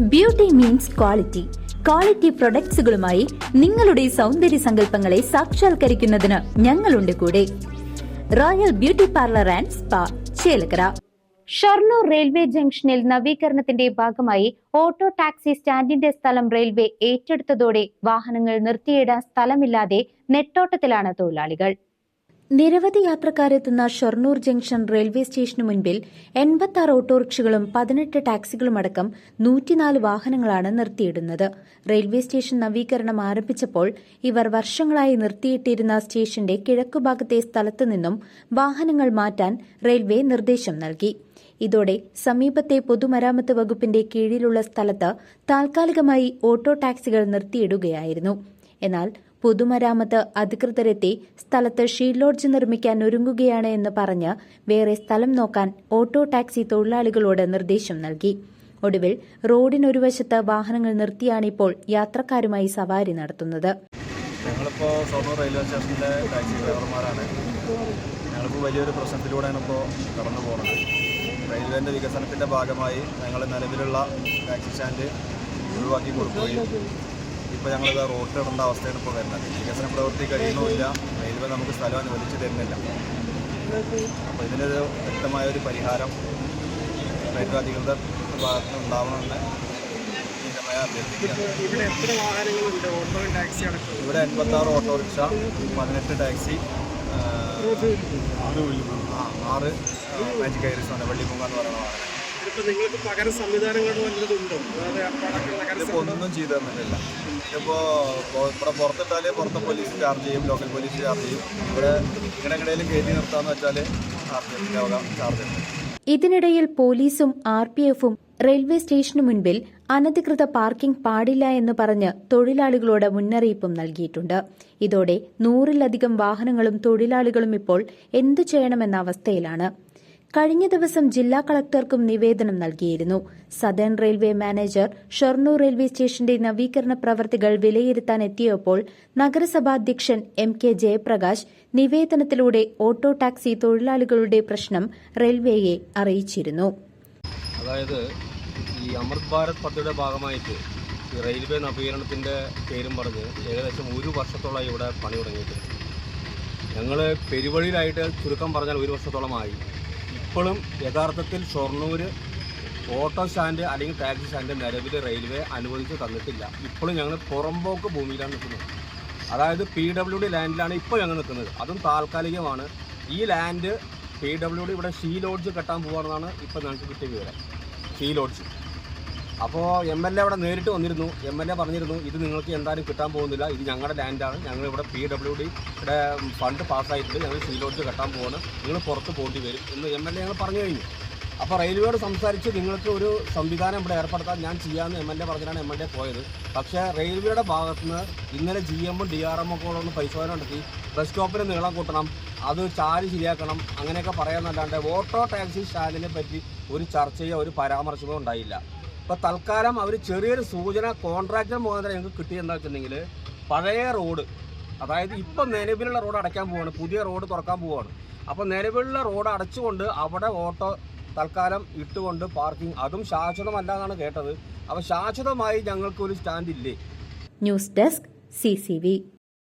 Beauty means quality quality പ്രൊഡക്ട്സുകളുമായി നിങ്ങളുടെ സൗന്ദര്യ സങ്കല്പങ്ങളെ സാക്ഷാത്കരിക്കുന്നതിന് ഞങ്ങളുണ്ട് കൂടെ. Royal beauty parlour and spa Chelakkara. Shoranur railway ജംഗ്ഷനിൽ നവീകരണത്തിന്റെ ഭാഗമായി ഓട്ടോ ടാക്സി സ്റ്റാൻഡിന്റെ സ്ഥലം റെയിൽവേ ഏറ്റെടുത്തതോടെ വാഹനങ്ങൾ നിർത്തിയിടാൻ സ്ഥലമില്ലാതെ നെട്ടോട്ടത്തിലാണ് തൊഴിലാളികൾ. നിരവധി യാത്രക്കാരെത്തുന്ന ഷൊർണൂർ ജംഗ്ഷൻ റെയിൽവേ സ്റ്റേഷനു മുൻപിൽ എൺപത്തി ആറ് ഓട്ടോറിക്ഷകളും പതിനെട്ട് ടാക്സികളുമടക്കം നൂറ്റിനാല് വാഹനങ്ങളാണ് നിർത്തിയിടുന്നത്. റെയിൽവേ സ്റ്റേഷൻ നവീകരണം ആരംഭിച്ചപ്പോൾ ഇവർ വർഷങ്ങളായി നിർത്തിയിട്ടിരുന്ന സ്റ്റേഷന്റെ കിഴക്കുഭാഗത്തെ സ്ഥലത്തു നിന്നും വാഹനങ്ങൾ മാറ്റാൻ റെയിൽവേ നിർദ്ദേശം നൽകി. ഇതോടെ സമീപത്തെ പൊതുമരാമത്ത് വകുപ്പിന്റെ കീഴിലുള്ള സ്ഥലത്ത് താൽക്കാലികമായി ഓട്ടോ ടാക്സികൾ നിർത്തിയിടുകയായിരുന്നു. എന്നാൽ പൊതുമരാമത്ത് അധികൃതരെത്തി സ്ഥലത്ത് ഷീലോഡ്ജ് നിർമ്മിക്കാൻ ഒരുങ്ങുകയാണ് എന്ന് പറഞ്ഞ് വേറെ സ്ഥലം നോക്കാൻ ഓട്ടോ ടാക്സി തൊഴിലാളികളോട് നിർദ്ദേശം നൽകി. ഒടുവിൽ റോഡിനൊരു വശത്ത് വാഹനങ്ങൾ നിർത്തിയാണിപ്പോൾ യാത്രക്കാരുമായി സവാരി നടത്തുന്നത്. ഞങ്ങളിപ്പോൾ ഷൊർണൂർ റെയിൽവേ സ്റ്റേഷനിലെ ടാക്സി ഡ്രൈവർമാരാണ്. ഞങ്ങളിപ്പോൾ വലിയൊരു പ്രശ്നത്തിലൂടെയാണ് ഇപ്പോൾ കടന്നു പോകുന്നത് റെയിൽവേന്റെ വികസനത്തിന്റെ ഭാഗമായി ഞങ്ങൾ നിലവിലുള്ള ടാക്സി സ്റ്റാൻഡ് ഒഴിവാക്കി കൊടുക്കുകയും ഇപ്പോൾ ഞങ്ങളിത് റോഡ് ഇടേണ്ട അവസ്ഥയാണ് ഇപ്പോൾ വരുന്നത്. വികസന പ്രവൃത്തി കഴിയുന്നുമില്ല റെയിൽവേ നമുക്ക് സ്ഥലം അനുവദിച്ച് തരുന്നില്ല. അപ്പോൾ ഇതിനൊരു വ്യക്തമായ ഒരു പരിഹാരം റെയിൽവേ അധികൃതർ ഭാഗത്ത് നിന്ന് ഉണ്ടാവണമെന്ന് ഇവിടെ എൺപത്താറ് ഓട്ടോറിക്ഷ പതിനെട്ട് ടാക്സി ആറ് മാജിക് ഐറിസ് ആണ് വെള്ളിമുങ്ങ എന്ന് പറയുന്ന വാഹനം നിങ്ങൾക്ക് പകര വല്ലതുണ്ടോ അതായത് ഒന്നും ചെയ്തു തന്നിട്ടില്ല. ഇപ്പോൾ ഇവിടെ പുറത്തിട്ടാൽ പുറത്തെ പോലീസ് ചാർജ് ചെയ്യും ലോക്കൽ പോലീസ് ചാർജ് ചെയ്യും. ഇവിടെ ഇടകിടയിൽ കയറ്റി നിർത്താന്ന് വെച്ചാൽ ചാർജ് ചെയ്യും ചാർജ് ഉണ്ട്. ഇതിനിടയിൽ പോലീസും ആർ പി എഫും റെയിൽവേ സ്റ്റേഷനു മുൻപിൽ അനധികൃത പാർക്കിംഗ് പാടില്ല എന്ന് പറഞ്ഞ് തൊഴിലാളികളോട് മുന്നറിയിപ്പും നൽകിയിട്ടുണ്ട്. ഇതോടെ നൂറിലധികം വാഹനങ്ങളും തൊഴിലാളികളും ഇപ്പോൾ എന്തു ചെയ്യണമെന്ന അവസ്ഥയിലാണ്. കഴിഞ്ഞ ദിവസം ജില്ലാ കളക്ടർക്കും നിവേദനം നൽകിയിരുന്നു. Southern railway manager Shoranur railway സ്റ്റേഷന്റെ നവീകരണ പ്രവർത്തികൾ വിലയിരുത്താൻ എത്തിയപ്പോൾ നഗരസഭാധ്യക്ഷൻ എം കെ ജയപ്രകാശ് നിവേദനത്തിലൂടെ ഓട്ടോ ടാക്സി തൊഴിലാളികളുടെ പ്രശ്നം റെയിൽവേയെ അറിയിച്ചിരുന്നു. അതായത് ഈ അമൃത് ഭാരത് പദ്ധതിയുടെ ഭാഗമായിട്ട് റെയിൽവേ നവീകരണത്തിന്റെ പേരും പറഞ്ഞ് ഏകദേശം ഒരു വർഷത്തോളമായി ഇവിടെ പണി തുടങ്ങിയിട്ടുണ്ട്. ഞങ്ങൾ പെരുവഴിയിലായിട്ട് ചുരുക്കം പറഞ്ഞാൽ ഒരു വർഷത്തോളമായി. ഇപ്പോഴും യഥാർത്ഥത്തിൽ ഷൊർണൂർ ഓട്ടോ സ്റ്റാൻഡ് അല്ലെങ്കിൽ ടാക്സി സ്റ്റാൻഡ് നിലവിൽ റെയിൽവേ അനുവദിച്ച് തന്നിട്ടില്ല. ഇപ്പോഴും ഞങ്ങൾ പുറമ്പോക്ക് ഭൂമിയിലാണ് നിൽക്കുന്നത്. അതായത് പി ഡബ്ല്യു ഡി ലാൻഡിലാണ് ഇപ്പോൾ ഞങ്ങൾ നിൽക്കുന്നത്. അതും താൽക്കാലികമാണ്. ഈ ലാൻഡ് പി ഡബ്ല്യു ഡി ഇവിടെ ഷീ ലോഡ്ജ് കെട്ടാൻ പോകാമെന്നാണ് ഇപ്പോൾ ഞങ്ങൾക്ക് കിട്ടിയ വിവരം. She lodge. അപ്പോൾ എം എൽ എ അവിടെ നേരിട്ട് വന്നിരുന്നു. എം എൽ എ പറഞ്ഞിരുന്നു ഇത് നിങ്ങൾക്ക് എന്തായാലും കിട്ടാൻ പോകുന്നില്ല ഇത് ഞങ്ങളുടെ ലാൻഡാണ് ഞങ്ങൾ ഇവിടെ പി ഡബ്ല്യു ഡിയുടെ ഫണ്ട് പാസ്സായിട്ടുണ്ട് ഞങ്ങൾ സീലോട്ട് കെട്ടാൻ പോവാണ്. നിങ്ങൾ പുറത്ത് പോകേണ്ടി വരും എന്ന് എം എൽ എ ഞങ്ങൾ പറഞ്ഞു കഴിഞ്ഞു. അപ്പോൾ റെയിൽവേയോട് സംസാരിച്ച് നിങ്ങൾക്ക് ഒരു സംവിധാനം ഇവിടെ ഏർപ്പെടുത്താൻ ഞാൻ ചെയ്യാമെന്ന് എം എൽ എ പറഞ്ഞാണ് എം എൽ എ പോയത്. പക്ഷേ റെയിൽവേയുടെ ഭാഗത്തുനിന്ന് ഇന്നലെ ജി എമ്മും ഡി ആർ എമ്മും ഒക്കെ ഒന്ന് പരിശോധന നടത്തി. ബസ് സ്റ്റോപ്പിന് നീളം കൂട്ടണം അത് ചാരി ശരിയാക്കണം അങ്ങനെയൊക്കെ പറയാമെന്നല്ലാണ്ട് ഓട്ടോ ടാക്സി സ്റ്റാൻഡിനെ പറ്റി ഒരു ചർച്ചയോ ഒരു പരാമർശമോ ഉണ്ടായില്ല. ഇപ്പോൾ തൽക്കാലം അവർ ചെറിയൊരു സൂചന കോൺട്രാക്ടർ മുഖാന്തരം ഞങ്ങൾക്ക് കിട്ടിയെന്താ വെച്ചിട്ടുണ്ടെങ്കിൽ പഴയ റോഡ് അതായത് ഇപ്പം നിലവിലുള്ള റോഡ് അടയ്ക്കാൻ പോവാണ് പുതിയ റോഡ് തുറക്കാൻ പോവാണ്. അപ്പോൾ നിലവിലുള്ള റോഡ് അടച്ചുകൊണ്ട് അവിടെ ഓട്ടോ തൽക്കാലം ഇട്ടുകൊണ്ട് പാർക്കിംഗ് അതും ശാശ്വതമല്ല എന്നാണ് കേട്ടത്. അപ്പോൾ ശാശ്വതമായി ഞങ്ങൾക്ക് ഒരു സ്റ്റാൻഡ് ഇല്ലേ ന്യൂസ് ഡെസ്ക് സി